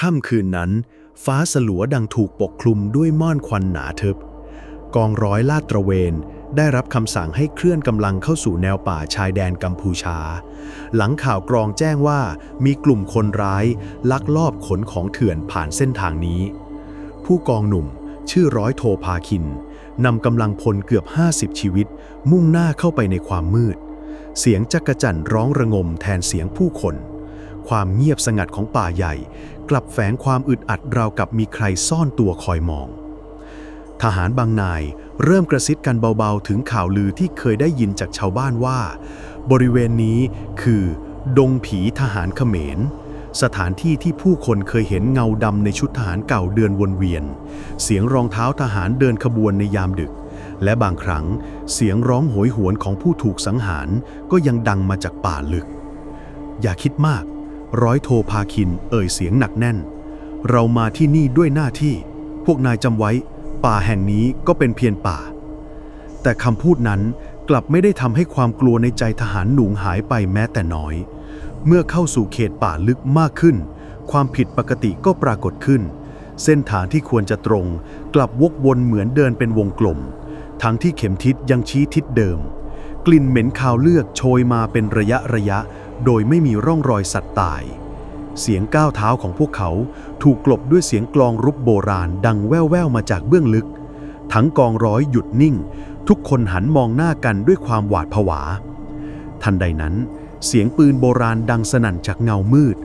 ค่ำคืนนั้น ฟ้าสลัวดังถูกปกคลุมด้วยม่อนควันหนาทึบ กองร้อยลาดตระเวน ได้รับคำสั่งให้เคลื่อนกำลังเข้าสู่แนวป่าชายแดนกัมพูชา หลังข่าวกรองแจ้งว่ามีกลุ่มคนร้าย ลักลอบขนของเถื่อนผ่านเส้นทางนี้ ผู้กองหนุ่ม ชื่อร้อยโทพาคินนำกำลังพลเกือบ 50 ชีวิต มุ่งหน้าเข้าไปในความมืด เสียงจักระจั่นร้องระงมแทนเสียงผู้คน ความเงียบสงัดของป่าใหญ่ กลับแฝงความอึดอัดราวกับมีใครซ่อนตัวคอยมอง ทหารบางนายเริ่มกระซิบกันเบาๆ ถึงข่าวลือที่เคยได้ยินจากชาวบ้านว่า บริเวณนี้คือ ดงผีทหารเขมร สถานที่ที่ผู้คนเคยเห็นเงาดำในชุดทหารเก่าเดินวนเวียน เสียงรองเท้าทหารเดินขบวนในยามดึกและบางครั้งเสียงร้องโหยหวนของผู้ถูกสังหารก็ยังดังมาจากป่าลึก อย่าคิดมาก ร้อยโทพาคินเอ่ยเสียงหนักแน่น เรามาที่นี่ด้วยหน้าที่ พวกนายจำไว้ ป่าแห่งนี้ก็เป็นเพียงป่า แต่คำพูดนั้นกลับไม่ได้ทำให้ความกลัวในใจทหารหนุ่งหายไปแม้แต่น้อย เมื่อเข้าสู่เขตป่าลึกมากขึ้น ความผิดปกติก็ปรากฏขึ้น เส้นทางที่ควรจะตรง กลับวกวนเหมือนเดินเป็นวงกลม ทั้งที่เข็มทิศยังชี้ทิศเดิม กลิ่นเหม็นคาวเลือดโชยมาเป็นระยะระยะ โดยไม่มีร่องรอยสัตว์ตาย เสียงก้าวเท้าของพวกเขาถูกกลบด้วยเสียงกลองรุบโบราณดังแว่วๆมาจากเบื้องลึก ทั้งกองร้อยหยุดนิ่ง ทุกคนหันมองหน้ากันด้วยความหวาดผวา ทันใดนั้น เสียงปืนโบราณดังสนั่นจากเงามืด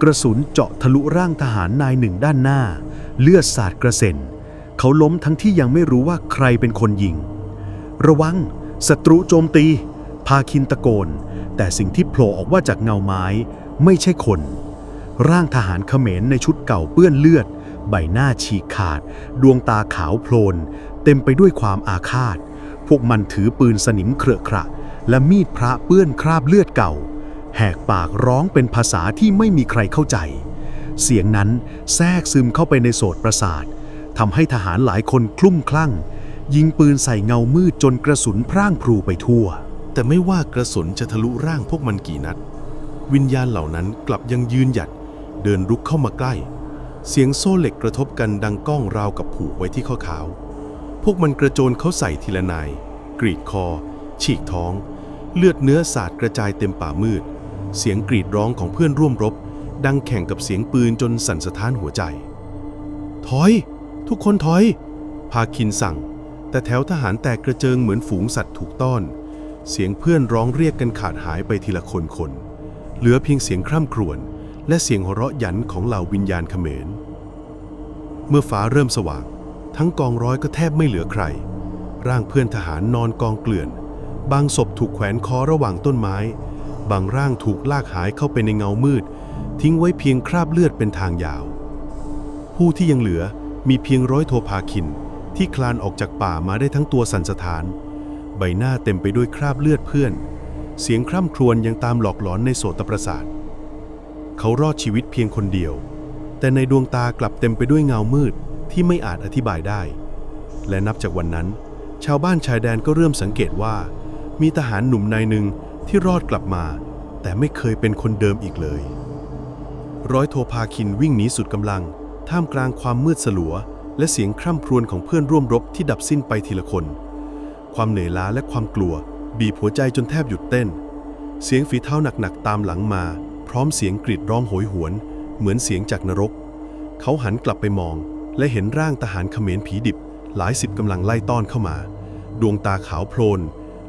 กระสุนเจาะทะลุร่างทหารนายหนึ่งด้านหน้า เลือดสาดกระเซ็นเขาล้มทั้งที่ยังไม่รู้ว่าใครเป็นคนยิง ระวังศัตรูโจมตี พาคินตะโกน แต่สิ่งที่โผล่ออกว่าจากเงาไม้ ไม่ใช่คน ร่างทหารเขมรในชุดเก่าเปื้อนเลือด ใบหน้าฉีกขาด ดวงตาขาวโพลน เต็มไปด้วยความอาฆาต พวกมันถือปืนสนิมเครือขระและมีดพระเปื้อนคราบเลือดเก่า แหกปากร้องเป็นภาษาที่ไม่มีใครเข้าใจ เสียงนั้นแทรกซึมเข้าไปในโสตประสาททำให้ทหารหลายคนคลุ้มคลั่ง ยิงปืนใส่เงามืดจนกระสุนพร่างพรูไปทั่ว แต่ไม่ว่ากระสุนจะทะลุร่างพวกมันกี่นัด วิญญาณเหล่านั้นกลับยังยืนหยัด เดินรุกเข้ามาใกล้ เสียงโซ่เหล็กกระทบกันดังก้องราวกับผูกไว้ที่ข้อขาพวกมันกระโจนเข้าใส่ทีละนาย กรีดคอ ฉีกท้อง เลือดเนื้อสาดกระจายเต็มป่ามืด เสียงกรีดร้องของเพื่อนร่วมรบ ดังแข่งกับเสียงปืนจนสั่นสะท้านหัวใจ ถอย ทุกคนถอย พาคินสั่ง แต่แถวทหารแตกกระเจิงเหมือนฝูงสัตว์ถูกต้อน เสียงเพื่อนร้องเรียกกันขาดหายไปทีละคนคน เหลือเพียงเสียงคร่ำครวญและเสียงหัวเราะหยันของเหล่าวิญญาณเขมร เมื่อฟ้าเริ่มสว่าง ทั้งกองร้อยก็แทบไม่เหลือใคร ร่างเพื่อนทหารนอนกองเกลื่อน บางศพถูกแขวนคอระหว่างต้นไม้ บางร่างถูกลากหายเข้าไปในเงามืด ทิ้งไว้เพียงคราบเลือดเป็นทางยาว ผู้ที่ยังเหลือมีเพียงร้อยโทพาคินที่คลานออกจากป่ามาได้ทั้งตัวสันสถาน ใบหน้าเต็มไปด้วยคราบเลือดเพื่อน เสียงคร่ำครวญยังตามหลอกหลอนในโสตประสาท เขารอดชีวิตเพียงคนเดียว แต่ในดวงตากลับเต็มไปด้วยเงามืดที่ไม่อาจอธิบายได้ และนับจากวันนั้น ชาวบ้านชายแดนก็เริ่มสังเกตว่า มีทหารหนุ่มนายหนึ่งที่รอดกลับมา แต่ไม่เคยเป็นคนเดิมอีกเลย ร้อยโทพาคินวิ่งหนีสุดกำลัง ท่ามกลางความมืดสลัว และเสียงคร่ำครวญของเพื่อนร่วมรบที่ดับสิ้นไปทีละคน ความเหนื่อยล้าและความกลัว บีบหัวใจจนแทบหยุดเต้น เสียงฝีเท้าหนักๆตามหลังมา พร้อมเสียงกรีดร้องโหยหวน เหมือนเสียงจากนรก เขาหันกลับไปมอง และเห็นร่างทหารเขมรผีดิบ หลายสิบกำลังไล่ต้อนเข้ามา ดวงตาขาวโพลน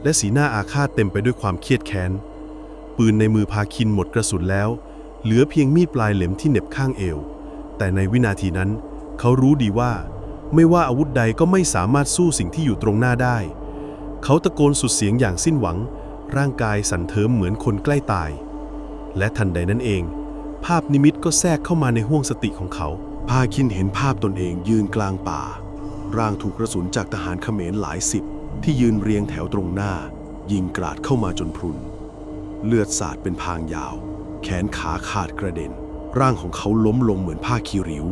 และสีหน้าอาฆาตเต็มไปด้วยความเครียดแค้น ปืนในมือพาคินหมดกระสุนแล้ว เหลือเพียงมีดปลายเหล็มที่เหน็บข้างเอว แต่ในวินาทีนั้น เขารู้ดีว่าไม่ว่าอาวุธใดก็ไม่สามารถสู้สิ่งที่อยู่ตรงหน้าได้ เขาตะโกนสุดเสียงอย่างสิ้นหวัง ร่างกายสั่นเทิมเหมือนคนใกล้ตาย และทันใดนั้นเอง ภาพนิมิตก็แทรกเข้ามาในห้วงสติของเขา พาคินเห็นภาพตนเองยืนกลางป่า ร่างถูกกระสุนจากทหารเขมรหลายสิบ ที่ยืนเรียงแถวตรงหน้า ยิงกราดเข้ามาจนพรุน เลือดสาดเป็นพางยาว แขนขาขาดกระเด็น ร่างของเขาล้มลงเหมือนผ้าคีริ้ว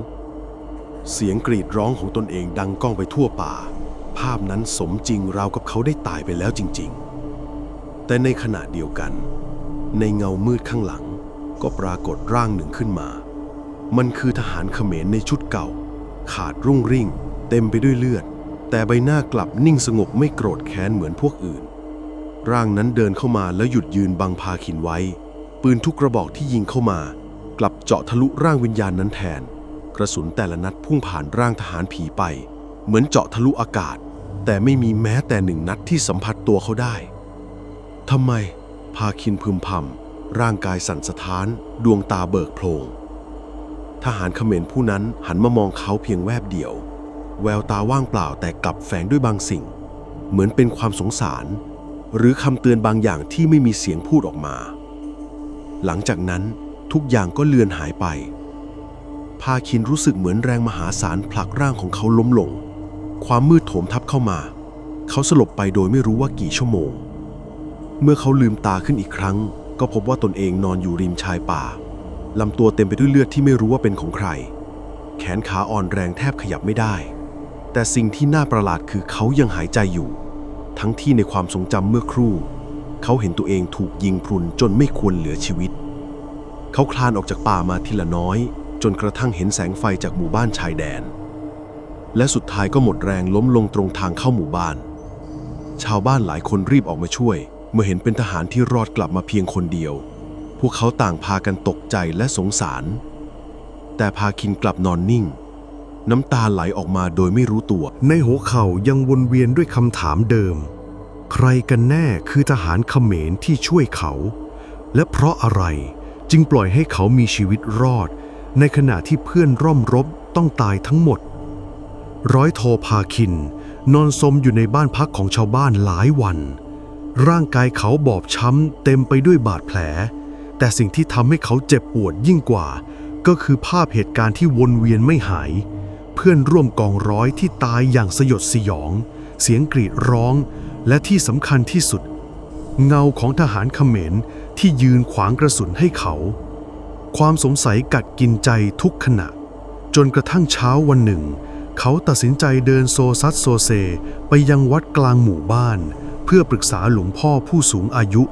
เสียงกรีดร้องของตนเองดังก้องไปทั่วป่า ภาพนั้นสมจริงราวกับเขาได้ตายไปแล้วจริง ๆ แต่ในขณะเดียวกัน ในเงามืดข้างหลังก็ปรากฏร่างหนึ่งขึ้นมา มันคือทหารเขมรในชุดเก่า ขาดรุ่งริ่ง เต็มไปด้วยเลือด แต่ใบหน้ากลับนิ่งสงบไม่โกรธแค้นเหมือนพวกอื่น ร่างนั้นเดินเข้ามาแล้วหยุดยืนบังพาคินไว้ ปืนทุกกระบอกที่ยิงเข้ามา กลับเจาะทะลุร่างวิญญาณนั้นแทน กระสุนแต่ละนัดพุ่งผ่านร่างทหารผีไป เหมือนเจาะทะลุอากาศ แต่ไม่มีแม้แต่หนึ่งนัดที่สัมผัสตัวเขาได้ทำไม พาคินพึมพำร่างกายสั่นสะท้าน ดวงตาเบิกโพลงทหารเขมรผู้นั้นหันมามองเขาเพียงแวบเดียว แววตาว่างเปล่าแต่กลับแฝงด้วยบางสิ่ง เหมือนเป็นความสงสาร หรือคำเตือนบางอย่างที่ไม่มีเสียงพูดออกมา หลังจากนั้นทุกอย่างก็เลือนหายไป พาคินรู้สึกเหมือนแรงมหาศาลผลักร่างของเขาล้มลง ความมืดโถมทับเข้ามา เขาสลบไปโดยไม่รู้ว่ากี่ชั่วโมง เมื่อเขาลืมตาขึ้นอีกครั้ง ก็พบว่าตนเองนอนอยู่ริมชายป่าลำตัวเต็มไปด้วยเลือดที่ไม่รู้ว่าเป็นของใคร แขนขาอ่อนแรงแทบขยับไม่ได้ แต่สิ่งที่น่าประหลาดคือเขายังหายใจอยู่ ทั้งที่ในความทรงจำเมื่อครู่ เขาเห็นตัวเองถูกยิงพรุนจนไม่ควรเหลือชีวิต เขาคลานออกจากป่ามาทีละน้อย จนกระทั่งเห็นแสงไฟจากหมู่บ้านชายแดน และสุดท้ายก็หมดแรงล้มลงตรงทางเข้าหมู่บ้าน ชาวบ้านหลายคนรีบออกมาช่วย เมื่อเห็นเป็นทหารที่รอดกลับมาเพียงคนเดียว พวกเขาต่างพากันตกใจและสงสาร แต่พาคินกลับนอนนิ่ง น้ำตาไหลออกมาโดยไม่รู้ตัว ในหัวเข่ายังวนเวียนด้วยคำถามเดิม ใครกันแน่คือทหารเขมรที่ช่วยเขา และเพราะอะไรจึงปล่อยให้เขามีชีวิตรอด ในขณะที่เพื่อนร่อมรบต้องตายทั้งหมด ร้อยโทพาคิน นอนสมอยู่ในบ้านพักของชาวบ้านหลายวัน ร่างกายเขาบอบช้ำเต็มไปด้วยบาดแผล แต่สิ่งที่ทำให้เขาเจ็บปวดยิ่งกว่า ก็คือภาพเหตุการณ์ที่วนเวียนไม่หาย เพื่อนร่วมกองร้อยที่ตายอย่างสยดสยอง เสียงกรีดร้อง และที่สำคัญที่สุด เงาของทหารเขมรที่ยืนขวางกระสุนให้เขา ความสงสัยกัดกินใจทุกขณะ จนกระทั่งเช้าวันหนึ่ง เขาตัดสินใจเดินโซซัดโซเซ ไปยังวัดกลางหมู่บ้าน เพื่อปรึกษาหลวงพ่อผู้สูงอายุ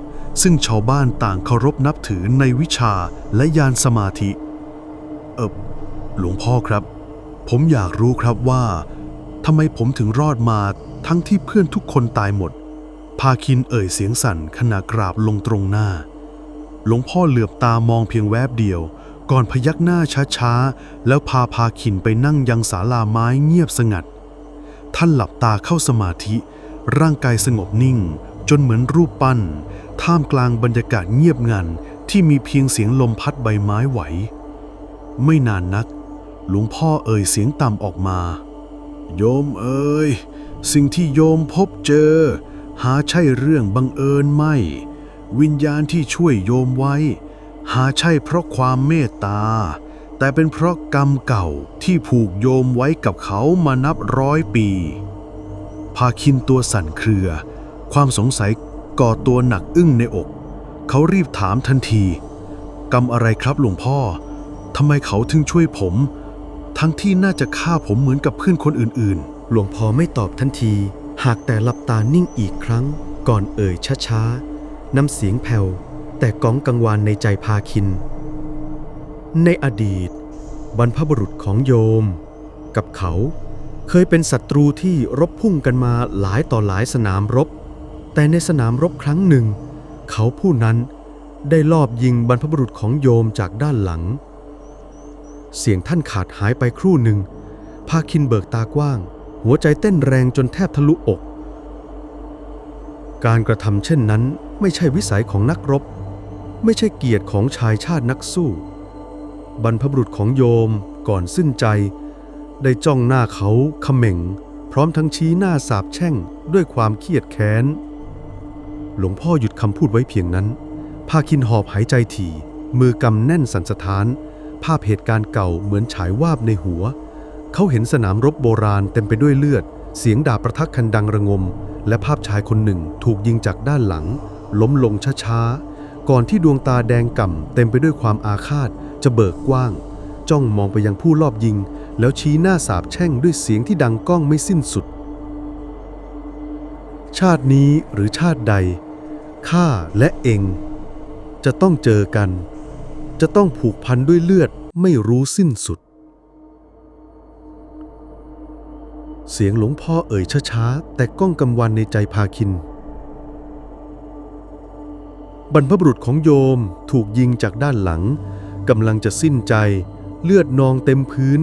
ซึ่งชาวบ้านต่างเคารพนับถือในวิชาและยานสมาธิ เออหลวงพ่อครับ ผมอยากรู้ครับว่าทำไมผมถึงรอดมาทั้งที่เพื่อนทุกคนตายหมด พาคินเอ่ยเสียงสั่นขณะกราบลงตรงหน้า หลวงพ่อเหลือบตามองเพียงแวบเดียว ก่อนพยักหน้าช้าๆ แล้วพาพาคินไปนั่งยังศาลาไม้เงียบสงัด ท่านหลับตาเข้าสมาธิ ร่างกายสงบนิ่ง จนเหมือนรูปปั้น ท่ามกลางบรรยากาศเงียบงันที่มีเพียงเสียงลมพัดใบไม้ไหว ไม่นานนัก หลวงพ่อเอ่ยเสียงต่ำออกมา โยมเอ่ยสิ่งที่โยมพบเจอ หาใช่เรื่องบังเอิญไม่ วิญญาณที่ช่วยโยมไว้ หาใช่เพราะความเมตตา แต่เป็นเพราะกรรมเก่าที่ผูกโยมไว้กับเขามานับร้อยปี พาคินตัวสั่นเครือ ความสงสัยก่อตัวหนักอึ้งในอก เขารีบถามทันที กรรมอะไรครับหลวงพ่อทำไมเขาถึงช่วยผม ทั้งที่น่าจะฆ่าผมเหมือนกับเพื่อนคนอื่นหลวงพ่อไม่ตอบทันที หากแต่หลับตานิ่งอีกครั้ง ก่อนเอ่ยช้าๆน้ำเสียงแผ่ว แต่ก้องกังวานในใจพาคิน ในอดีต บรรพบุรุษของโยม กับเขาเคยเป็นศัตรูที่รบพุ่งกันมาหลายต่อหลายสนามรบ แต่ในสนามรบครั้งหนึ่ง เขาผู้นั้นได้ลอบยิงบรรพบุรุษของโยมจากด้านหลัง เสียงท่านขาดหายไปครู่หนึ่ง พาคินเบิกตากว้าง หัวใจเต้นแรงจนแทบทะลุอก การกระทำเช่นนั้นไม่ใช่วิสัยของนักรบ ไม่ใช่เกียรติของชายชาตินักสู้ บรรพบุรุษของโยมก่อนสิ้นใจ ได้จ้องหน้าเขาเขม่ง พร้อมทั้งชี้หน้าสาบแช่งด้วยความเครียดแค้น หลวงพ่อหยุดคำพูดไว้เพียงนั้นพาคินหอบหายใจถี่ มือกำแน่นสันสถาน ภาพเหตุการณ์เก่าเหมือนฉายวาบในหัว เขาเห็นสนามรบโบราณเต็มไปด้วยเลือด เสียงดาบประทักคันดังระงม และภาพชายคนหนึ่งถูกยิงจากด้านหลัง ล้มลงช้าๆ ก่อนที่ดวงตาแดงก่ำเต็มไปด้วยความอาฆาตจะเบิกกว้าง จ้องมองไปยังผู้ลอบยิง แล้วชี้หน้าสาบแช่งด้วยเสียงที่ดังก้องไม่สิ้นสุด ชาตินี้หรือชาติใด ข้าและเอง จะต้องเจอกัน จะต้องผูกพันด้วยเลือดไม่รู้สิ้นสุด เสียงหลวงพ่อเอ่ยช้าๆแต่ก้องกำวันในใจพาคิน บรรพบุรุษของโยมถูกยิงจากด้านหลังกำลังจะสิ้นใจ เลือดนองเต็มพื้น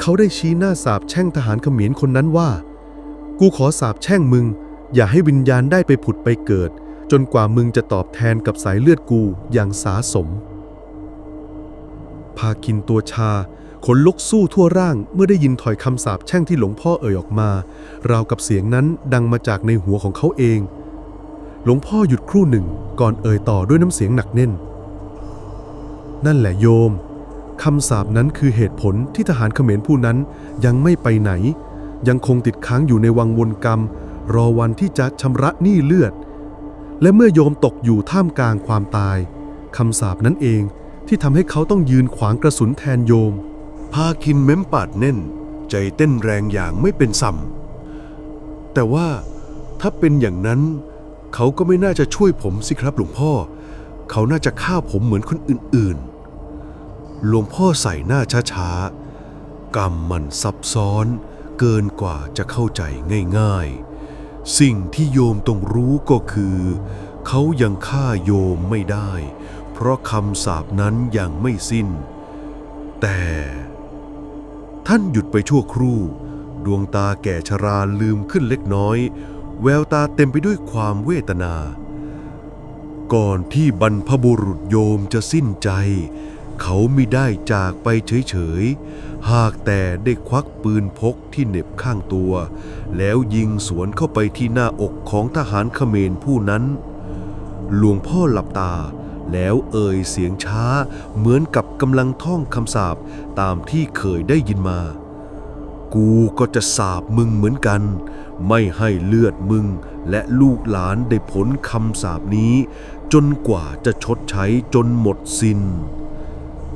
เขาได้ชี้หน้าสาบแช่งทหารเขมรคนนั้นว่า กูขอสาบแช่งมึง อย่าให้วิญญาณได้ไปผุดไปเกิด จนกว่ามึงจะตอบแทนกับสายเลือดกูอย่างสาสม พาคินตัวชาขนลุกสู้ทั่วร่างเมื่อได้ยินถอยคำสาปแช่งที่หลวงพ่อเอ่ยออกมา ราวกับเสียงนั้นดังมาจากในหัวของเขาเอง หลวงพ่อหยุดครู่หนึ่งก่อนเอ่ยต่อด้วยน้ำเสียงหนักแน่น นั่นแหละโยมคำสาปนั้นคือเหตุผลที่ทหารเขมรผู้นั้นยังไม่ไปไหน ยังคงติดค้างอยู่ในวังวนกรรม รอวันที่จะชำระหนี้เลือด และเมื่อโยมตกอยู่ท่ามกลางความตายคำสาปนั้นเองที่ทำให้เขาต้องยืนขวางกระสุนแทนโยม พาคินเม้มปากแน่น ใจเต้นแรงอย่างไม่เป็นสัมแต่ว่าถ้าเป็นอย่างนั้น เขาก็ไม่น่าจะช่วยผมสิครับหลวงพ่อ เขาน่าจะฆ่าผมเหมือนคนอื่นๆ หลวงพ่อใส่หน้าช้าๆ กรรมมันซับซ้อน เกินกว่าจะเข้าใจง่ายๆ สิ่งที่โยมต้องรู้ก็คือ เขายังฆ่าโยมไม่ได้ เพราะคำสาปนั้นยังไม่สิ้น แต่ ท่านหยุดไปชั่วครู่ ดวงตาแก่ชราลืมขึ้นเล็กน้อย แววตาเต็มไปด้วยความเวทนา ก่อนที่บรรพบุรุษโยมจะสิ้นใจ เขามิได้จากไปเฉยๆ หากแต่ได้ควักปืนพกที่เหน็บข้างตัว แล้วยิงสวนเข้าไปที่หน้าอกของทหารเขมรผู้นั้น หลวงพ่อหลับตาแล้วเอ่ยเสียงช้าเหมือนกับกำลังท่องคำสาปตามที่เคยได้ยินมา กูก็จะสาบมึงเหมือนกัน ไม่ให้เลือดมึงและลูกหลานได้ผลคำสาปนี้ จนกว่าจะชดใช้จนหมดสิน้น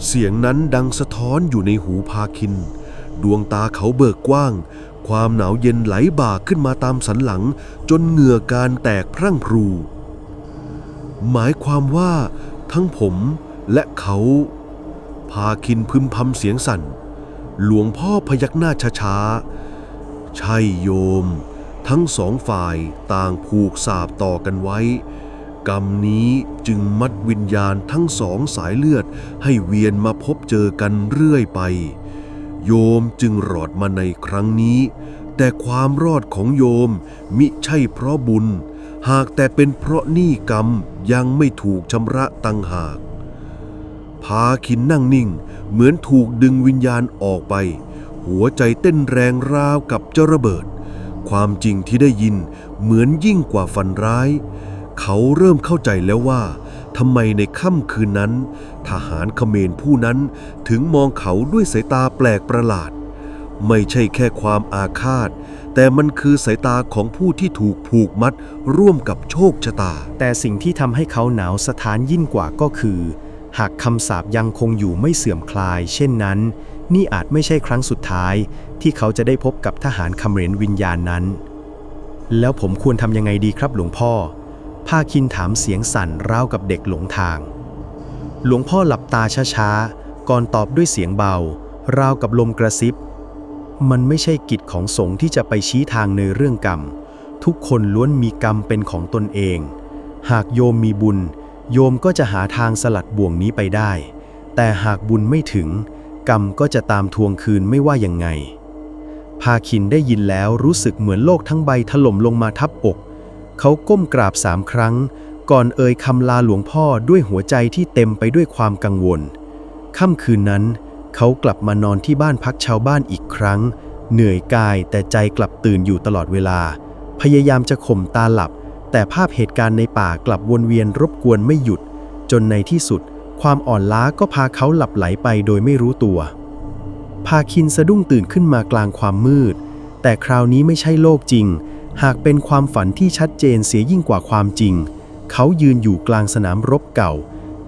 เสียงนั้นดังสะท้อนอยู่ในหูพาคิน ดวงตาเขาเบิกกว้าง ความหนาวเย็นไหลบ่าขึ้นมาตามสันหลัง จนเหงื่อการแตกพรั่งพรู หมายความว่า ทั้งผมและเขา พาคินพึมพำเสียงสั่น หลวงพ่อพยักหน้าช้าๆใช่โยม ทั้งสองฝ่ายต่างผูกสาบต่อกันไว้ กรรมนี้จึงมัดวิญญาณทั้งสองสายเลือดให้เวียนมาพบเจอกันเรื่อยไป โยมจึงรอดมาในครั้งนี้ แต่ความรอดของโยมมิใช่เพราะบุญ หากแต่เป็นเพราะหนี้กรรมยังไม่ถูกชำระตังหากพาคินนั่งนิ่ง เหมือนถูกดึงวิญญาณออกไป หัวใจเต้นแรงราวกับจะระเบิด ความจริงที่ได้ยินเหมือนยิ่งกว่าฝันร้าย เขาเริ่มเข้าใจแล้วว่าทำไมในค่ำคืนนั้น ทหารเขมรผู้นั้นถึงมองเขาด้วยสายตาแปลกประหลาด ไม่ใช่แค่ความอาฆาต แต่มันคือสายตาของผู้ที่ถูกผูกมัดร่วมกับโชคชะตา แต่สิ่งที่ทำให้เขาหนาวสถานยิ่งกว่าก็คือ หากคำสาปยังคงอยู่ไม่เสื่อมคลาย เช่นนั้น นี่อาจไม่ใช่ครั้งสุดท้าย ที่เขาจะได้พบกับทหารเขมรวิญญาณนั้น แล้วผมควรทำยังไงดีครับหลวงพ่อภาคินถามเสียงสั่นราวกับเด็กหลงทาง หลวงพ่อหลับตาช้าๆ ก่อนตอบด้วยเสียงเบา ราวกับลมกระซิบ มันไม่ใช่กิจของสงฆ์ที่จะไปชี้ทางในเรื่องกรรม ทุกคนล้วนมีกรรมเป็นของตนเอง หากโยมมีบุญ โยมก็จะหาทางสลัดบ่วงนี้ไปได้ แต่หากบุญไม่ถึง กรรมก็จะตามทวงคืนไม่ว่ายังไง พาคินได้ยินแล้วรู้สึกเหมือนโลกทั้งใบถล่มลงมาทับอก เขาก้มกราบสามครั้ง ก่อนเอ่ยคำลาหลวงพ่อด้วยหัวใจที่เต็มไปด้วยความกังวล ค่ำคืนนั้น เขากลับมานอนที่บ้านพักชาวบ้านอีกครั้ง เหนื่อยกายแต่ใจกลับตื่นอยู่ตลอดเวลา พยายามจะข่มตาหลับ แต่ภาพเหตุการณ์ในป่ากลับวนเวียนรบกวนไม่หยุด จนในที่สุด ความอ่อนล้าก็พาเขาหลับไหลไปโดยไม่รู้ตัว พาคินสะดุ้งตื่นขึ้นมากลางความมืด แต่คราวนี้ไม่ใช่โลกจริง หากเป็นความฝันที่ชัดเจนเสียยิ่งกว่าความจริง เขายืนอยู่กลางสนามรบเก่า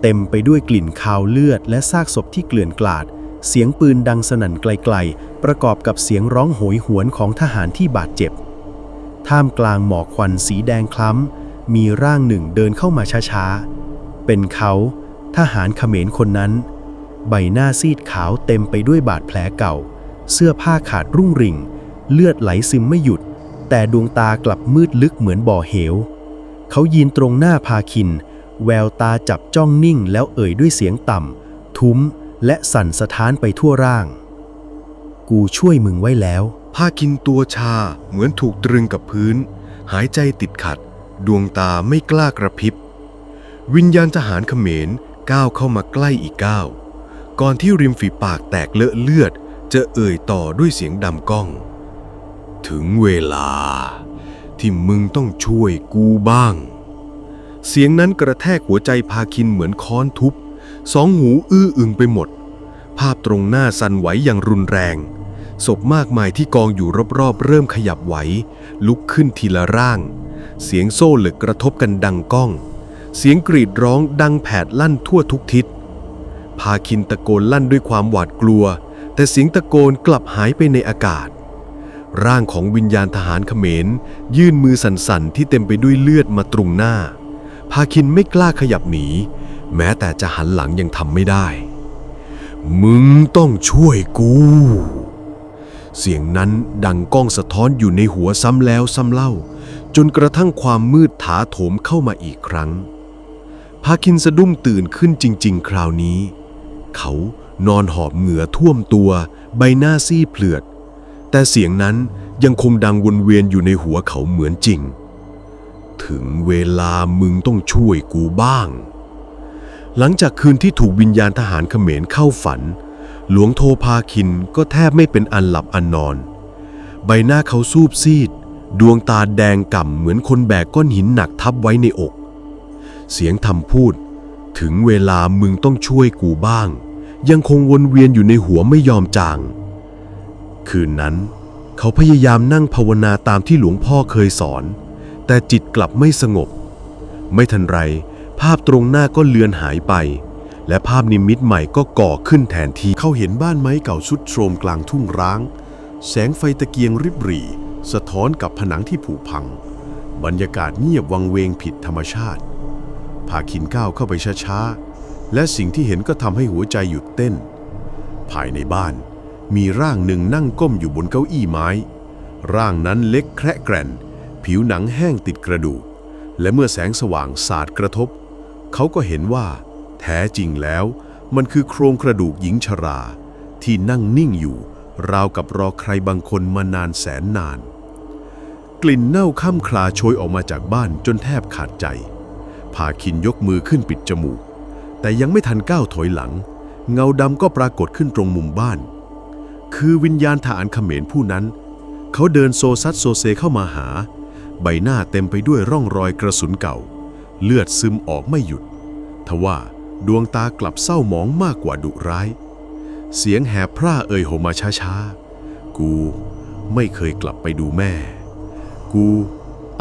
เต็มไปด้วยกลิ่นคาวเลือดและซากศพที่เกลื่อนกลาด เสียงปืนดังสนั่นไกลๆ ประกอบกับเสียงร้องโหยหวนของทหารที่บาดเจ็บ ท่ามกลางหมอกควันสีแดงคล้ำมีร่างหนึ่งเดินเข้ามาช้าๆ เป็นเขา ทหารเขมรคนนั้น ใบหน้าซีดขาวเต็มไปด้วยบาดแผลเก่า เสื้อผ้าขาดรุ่งริ่ง เลือดไหลซึมไม่หยุด แต่ดวงตากลับมืดลึกเหมือนบ่อเหว เขายืนตรงหน้าพาคิน แววตาจับจ้องนิ่งแล้วเอ่ยด้วยเสียงต่ำ ทุ้ม และสั่นสะท้านไปทั่วร่าง กูช่วยมึงไว้แล้วพาคินตัวชาเหมือนถูกตรึงกับพื้น หายใจติดขัด ดวงตาไม่กล้ากระพริบวิญญาณทหารเขมร ก้าวเข้ามาใกล้อีกก้าวก่อนที่ริมฝีปากแตกเลอะเลือด จะเอ่ยต่อด้วยเสียงดำก้อง ถึงเวลา ที่มึงต้องช่วยกูบ้าง เสียงนั้นกระแทกหัวใจพาคินเหมือนค้อนทุบ สองหูอื้ออึงไปหมด ภาพตรงหน้าสั่นไหวอย่างรุนแรง ศพมากมายที่กองอยู่รอบๆ เริ่มขยับไหว ลุกขึ้นทีละร่าง เสียงโซ่เหล็กกระทบกันดังก้อง เสียงกรีดร้องดังแผดลั่นทั่วทุกทิศ พาคินตะโกนลั่นด้วยความหวาดกลัว แต่เสียงตะโกนกลับหายไปในอากาศ ร่างของวิญญาณทหารเขมร ยื่นมือสั่นๆที่เต็มไปด้วยเลือดมาตรงหน้า พาคินไม่กล้าขยับหนี แม้แต่จะหันหลังยังทำไม่ได้ มึงต้องช่วยกู เสียงนั้นดังก้องสะท้อนอยู่ในหัวซ้ำแล้วซ้ำเล่าจนกระทั่งความมืดถาโถมเข้ามาอีกครั้ง พาคินสะดุ้งตื่นขึ้นจริง ๆ คราวนี้ เขานอนหอบเหงื่อท่วมตัว ใบหน้าซีเผลือด แต่เสียงนั้นยังคงดังวนเวียนอยู่ในหัวเขาเหมือนจริง ถึงเวลามึงต้องช่วยกูบ้าง หลังจากคืนที่ถูกวิญญาณทหารเขมรเข้าฝัน หลวงโทพาคินก็แทบไม่เป็นอันหลับอันนอน ใบหน้าเขาซูบซีด ดวงตาแดงก่ำเหมือนคนแบกก้อนหินหนักทับไว้ในอก เสียงทำพูด ถึงเวลามึงต้องช่วยกูบ้าง ยังคงวนเวียนอยู่ในหัวไม่ยอมจาง คืนนั้น เขาพยายามนั่งภาวนาตามที่หลวงพ่อเคยสอน แต่จิตกลับไม่สงบ ไม่ทันไร ภาพตรงหน้าก็เลือนหายไป และภาพนิมิตใหม่ก็ก่อขึ้นแทนที่เขาเห็นบ้านไม้เก่าสุดโทรมกลางทุ่งร้าง แสงไฟตะเกียงริบหรี่ สะท้อนกับผนังที่ผุพังบรรยากาศเงียบวังเวงผิดธรรมชาติ พาคินก้าวเข้าไปช้าๆ และสิ่งที่เห็นก็ทำให้หัวใจหยุดเต้น ภายในบ้าน มีร่างหนึ่งนั่งก้มอยู่บนเก้าอี้ไม้ ร่างนั้นเล็กแคระแกรน ผิวหนังแห้งติดกระดูก และเมื่อแสงสว่างสาดกระทบ เขาก็เห็นว่า แท้จริงแล้ว มันคือโครงกระดูกหญิงชรา ที่นั่งนิ่งอยู่ ราวกับรอใครบางคนมานานแสนนาน กลิ่นเน่าค่ำคลาโชยออกมาจากบ้านจนแทบขาดใจ พาคินยกมือขึ้นปิดจมูก แต่ยังไม่ทันก้าวถอยหลัง เงาดำก็ปรากฏขึ้นตรงมุมบ้าน คือวิญญาณทหารเขมรผู้นั้น เขาเดินโซซัดโซเซเข้ามาหา ใบหน้าเต็มไปด้วยร่องรอยกระสุนเก่า เลือดซึมออกไม่หยุด ทว่าดวงตากลับเศร้าหมองมากกว่าดุร้าย เสียงแหบพร่าเอ่ยโหมาช้าๆ กูไม่เคยกลับไปดูแม่ กู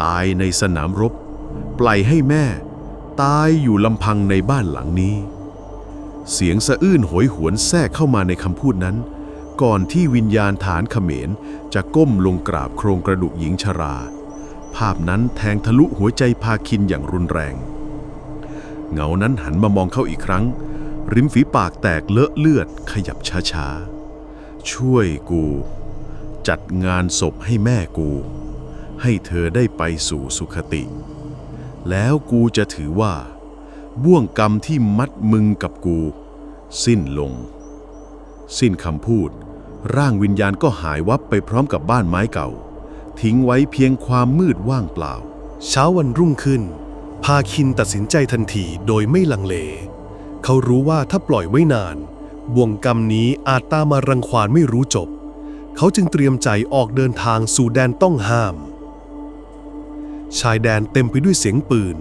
ตายในสนามรบปล่อยให้แม่ ตายอยู่ลำพังในบ้านหลังนี้ เสียงสะอื้นโหยหวนแทรกเข้ามาในคำพูดนั้น ก่อนที่วิญญาณฐานเขมรจะก้มลงกราบโครงกระดูกหญิงชรา ภาพนั้นแทงทะลุหัวใจพาคินอย่างรุนแรง เงานั้นหันมามองเข้าอีกครั้ง ริมฝีปากแตกเลอะเลือดขยับช้าๆ ช่วยกู จัดงานศพให้แม่กู ให้เธอได้ไปสู่สุขติ แล้วกูจะถือว่า บ่วงกรรมที่มัดมึงกับกู สิ้นลง สิ้นคำพูด ร่างวิญญาณก็หายวับไปพร้อมกับบ้านไม้เก่า ทิ้งไว้เพียงความมืดว่างเปล่า เช้าวันรุ่งขึ้น พาคินตัดสินใจทันทีโดยไม่ลังเล เขารู้ว่าถ้าปล่อยไว้นาน บ่วงกรรมนี้อาจตามมารังควานไม่รู้จบ เขาจึงเตรียมใจออกเดินทางสู่แดนต้องห้าม ชายแดนเต็มไปด้วยเสียงปืน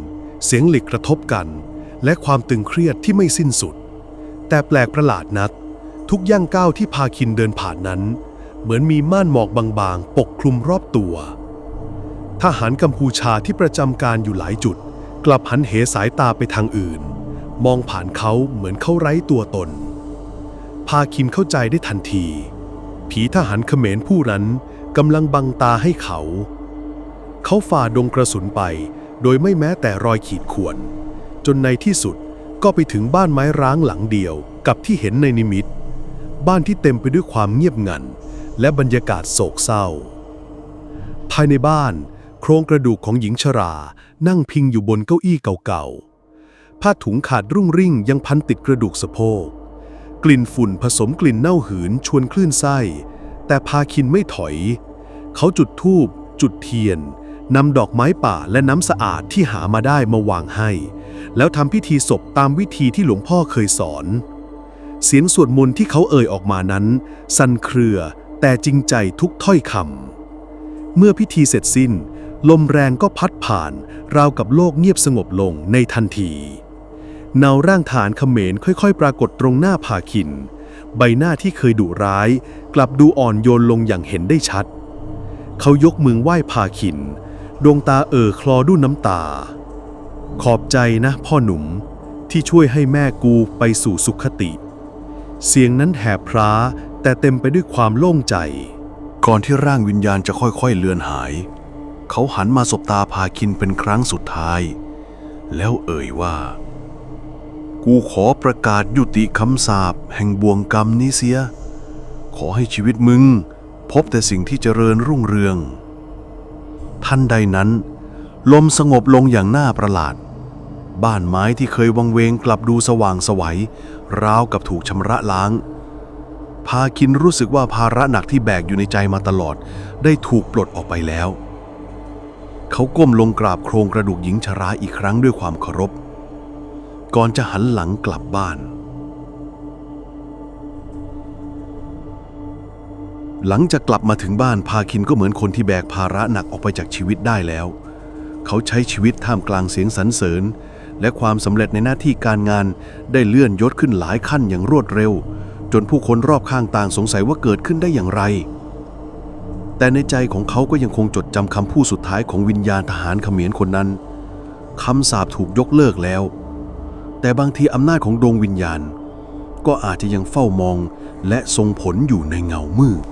เสียงหล็กกระทบกัน และความตึงเครียดที่ไม่สิ้นสุด แต่แปลกประหลาดนัก ทุกย่างก้าวที่พาคินเดินผ่านนั้น เหมือนมีม่านหมอกบางๆ ปกคลุมรอบตัว ทหารกัมพูชาที่ประจำการอยู่หลายจุด กลับหันเหสายตาไปทางอื่น มองผ่านเขาเหมือนเขาไร้ตัวตน พาคินเข้าใจได้ทันที ผีทหารเขมรผู้นั้นกำลังบังตาให้เขา เขาฝ่าดงกระสุนไป โดยไม่แม้แต่รอยขีดข่วน จนในที่สุดก็ไปถึงบ้านไม้ร้างหลังเดียวกับที่เห็นในนิมิต บ้านที่เต็มไปด้วยความเงียบงัน และบรรยากาศโศกเศร้า ภายในบ้าน โครงกระดูกของหญิงชรา นั่งพิงอยู่บนเก้าอี้เก่าๆ ผ้าถุงขาดรุ่งริ่งยังพันติดกระดูกสะโพก กลิ่นฝุ่นผสมกลิ่นเน่าหืนชวนคลื่นไส้ แต่พาคินไม่ถอย เขาจุดธูปจุดเทียน นำดอกไม้ป่าและน้ำสะอาดที่หามาได้มาวางให้ แล้วทำพิธีศพตามวิธีที่หลวงพ่อเคยสอน เสียงสวดมนต์ที่เขาเอ่ยออกมานั้น สั่นเครือ แต่จริงใจทุกถ้อยคำเมื่อพิธีเสร็จสิ้น ลมแรงก็พัดผ่าน ราวกับโลกเงียบสงบลงในทันทีเนาร่างฐานเขมรค่อยๆ ปรากฏตรงหน้าพาคิน ใบหน้าที่เคยดุร้าย กลับดูอ่อนโยนลงอย่างเห็นได้ชัด เขายกมือไหว้พาคิน ดวงตาเอ่อคลอด้วยน้ำตา ขอบใจนะพ่อหนุ่มที่ช่วยให้แม่กูไปสู่สุขติ เสียงนั้นแหบพร้าแต่เต็มไปด้วยความโล่งใจ ก่อนที่ร่างวิญญาณจะค่อยๆเลือนหาย เขาหันมาสบตาพาคินเป็นครั้งสุดท้าย แล้วเอ่ยว่า กูขอประกาศยุติคำสาปแห่งบ่วงกรรมนี้เสีย ขอให้ชีวิตมึง พบแต่สิ่งที่เจริญรุ่งเรือง ทันใดนั้น ลมสงบลงอย่างน่าประหลาด บ้านไม้ที่เคยวังเวงกลับดูสว่างสวัยราวกับถูกชำระล้าง พาคินรู้สึกว่าภาระหนักที่แบกอยู่ในใจมาตลอด ได้ถูกปลดออกไปแล้ว เขาก้มลงกราบโครงกระดูกหญิงชราอีกครั้งด้วยความเคารพ ก่อนจะหันหลังกลับบ้าน หลังจากกลับมาถึงบ้านพาคินก็เหมือนคนที่แบกภาระหนักออกไปจากชีวิตได้แล้ว เขาใช้ชีวิตท่ามกลางเสียงสรรเสริญ และความสำเร็จในหน้าที่การงานได้เลื่อนยศขึ้นหลายขั้นอย่างรวดเร็ว จนผู้คนรอบข้างต่างสงสัยว่าเกิดขึ้นได้อย่างไร แต่ในใจของเขาก็ยังคงจดจำคำพูดสุดท้ายของวิญญาณทหารเขมรคนนั้นคำสาปถูกยกเลิกแล้ว แต่บางทีอำนาจของดวงวิญญาณ ก็อาจจะยังเฝ้ามองและทรงผลอยู่ในเงามืด